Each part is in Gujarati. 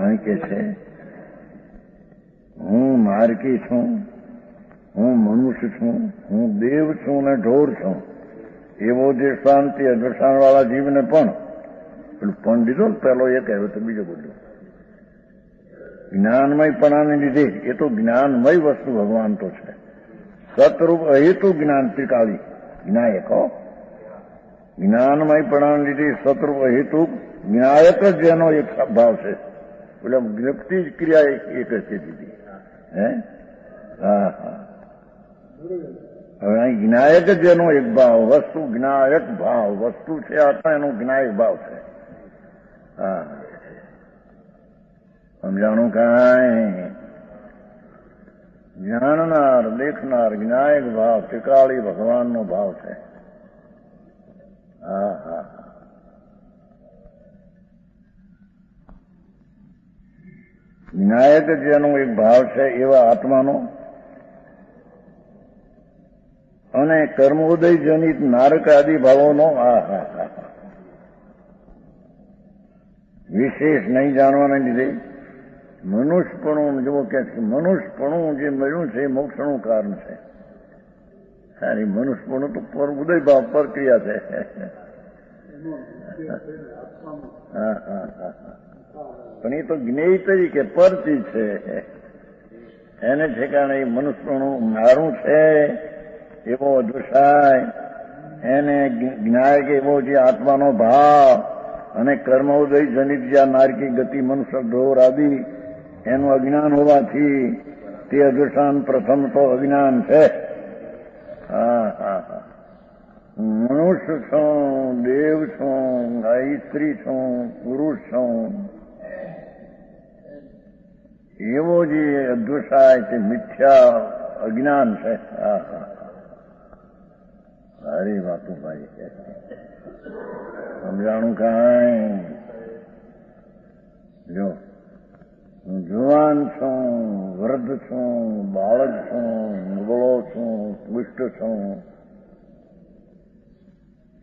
અહીં કે છે, હું નારકી છું, હું મનુષ્ય છું, હું દેવ છું ને ઢોર છું. એવો જે શાંતિ અદર્શાન વાળા જીવને પણ પણ પેલો એ કહેવો તો બીજો બોલ્યો જ્ઞાનમયપણાને લીધે, એ તો જ્ઞાનમય વસ્તુ ભગવાન તો છે. સતરૂપ અહેતુ જ્ઞાન ત્રિકાળી. જ્ઞાયક જ્ઞાનમય જ્ઞાનમયપણાને લીધે સતરૂપ અહેતુ જ્ઞાયક જ એનો એક ભાવ છે. એટલે જ્ઞપ્તિ જ ક્રિયા એક છે દીદી. હે? હા હા. હવે અહીં જ્ઞાયક જ એનો એક ભાવ, વસ્તુ જ્ઞાયક ભાવ. વસ્તુ છે આત્મા એનો જ્ઞાયક ભાવ છે. હા. સમજાણું કાંઈ? જાણનાર, દેખનાર જ્ઞાયક ભાવ ત્રિકાળી ભગવાનનો ભાવ છે. હા હા. જ્ઞાયક જેનો એક ભાવ છે એવા આત્માનો. અને કર્મોદય જનિત નારક આદિ ભાવોનો આ વિશેષ નહીં જાણવાને લીધે મનુષ્યપણું જેવો કે મનુષ્યપણું જે મળ્યું છે એ મોક્ષનું કારણ છે. સારી મનુષ્યપણું તો પર ઉદય ભાવ પર ક્રિયા છે. હા હા હા. પણ એ તો જ્ઞેય તરીકે પરથી છે. એને ઠેકાણે એ મનુષ્યનું મારું છે, એવો અધુષાય એને જ્ઞાયક એવો જે આત્માનો ભાવ અને કર્મોદય જનિત જ્યાં નારકી ગતિ મનુષ્ય ઢોર આદિ, એનું અજ્ઞાન હોવાથી તે અધુષાન પ્રથમ તો અજ્ઞાન છે હા હા હા મનુષ્ય છું, દેવ છું, ગાયત્રી છું, પુરુષ છું. એવો જે અદૃશાય તે મિથ્યા, અજ્ઞાન છે. હા સારી વાતો ભાઈ સમજાણું કાંઈ? જો, હું જુવાન છું, વૃદ્ધ છું, બાળક છું નબળો છું પુષ્ટ છું.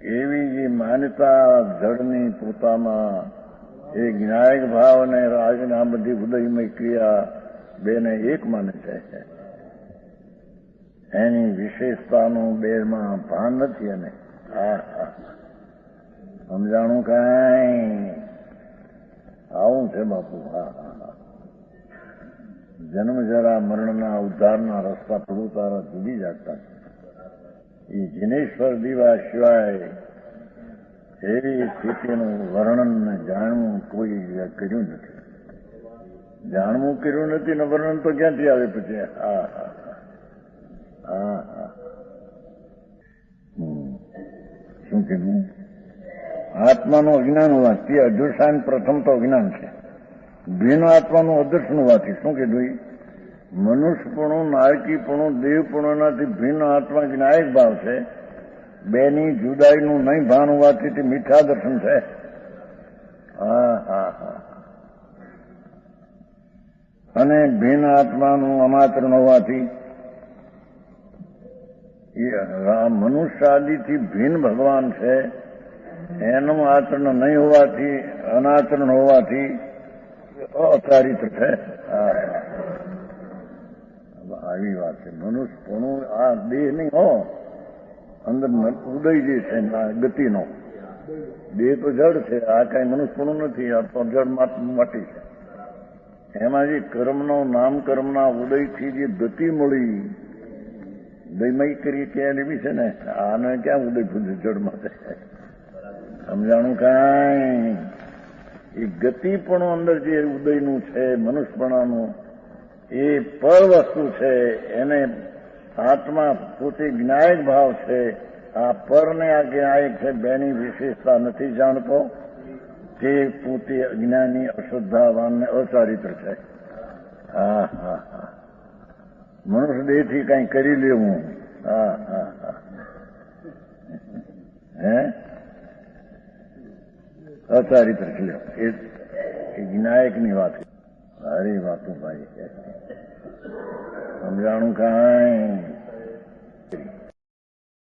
એવી જે માન્યતા જળની પોતામાં, એ જ્ઞાયક ભાવ અને રાજના બધી ઉદયમય ક્રિયા બેને એક માને છે. એની વિશેષતાનું બેરમાં ભાન નથી અને સમજાણું કઈ? આવું છે બાપુ, હા જન્મ જરા મરણના ઉદ્ધારના રસ્તા પ્રભુ તારા જુદી જાગતા એ જિનેશ્વર દીવા સિવાય એવી સ્થિતિનું વર્ણન જાણવું કોઈ કર્યું નથી. જાણવું કર્યું નથી ને વર્ણન તો ક્યાંથી આવે પછી? હા હા હા. હા શું કીધું? આત્માનું અજ્ઞાન હોવાથી અધુષાન પ્રથમ તો અજ્ઞાન છે. ભીન આત્માનું અદર્શન હોવાથી. શું કીધું મનુષ્યપણું, નાયકીપણું, દેવપણુંનાથી ભિન્ન આત્મા જ્ઞાયક ભાવ છે, બેની જુદાઈનું નહીં ભાન હોવાથી તે મીઠા દર્શન છે. હા હા હા અને ભિન્ન આત્માનું અમાત્ર હોવાથી મનુષ્ય આદિથી ભિન્ન ભગવાન છે, એનું આચરણ નહીં હોવાથી અનાચરણ હોવાથી અચારિત છે. આવી વાત છે. મનુષ્યપણું આ દેહ નહીં, હો. અંદર ઉદય જે છે ગતિનો. દેહ તો જળ છે, આ કઈ મનુષ્યપણું નથી, આ તો જળ માટી છે. એમાં જે કર્મનો નામ કર્મના ઉદયથી જે ગતિ મળી, દયમય કરી કે એવી છે ને, આને ક્યાં ઉદય જડમાં છે? સમજાણું કાંઈ? એ ગતિ પણ અંદર જે ઉદયનું છે મનુષ્યપણાનું એ પર વસ્તુ છે, એને આત્મા પોતે જ્ઞાયક ભાવ છે. આ પરને આ જ્ઞાયક છે, બેની વિશેષતા નથી જાણતો. તે પોતે અજ્ઞાની અશ્રદ્ધાવાન ને અચારિત્ર છે. હા હા હા. મનુષ્ય દેહથી કંઈ કરી લેવું. હા હા હા. હે? અચારિત્ર છે. એ જ્ઞાયકની વાત સારી વાતો ભાઈ સમજાણું કાંઈ?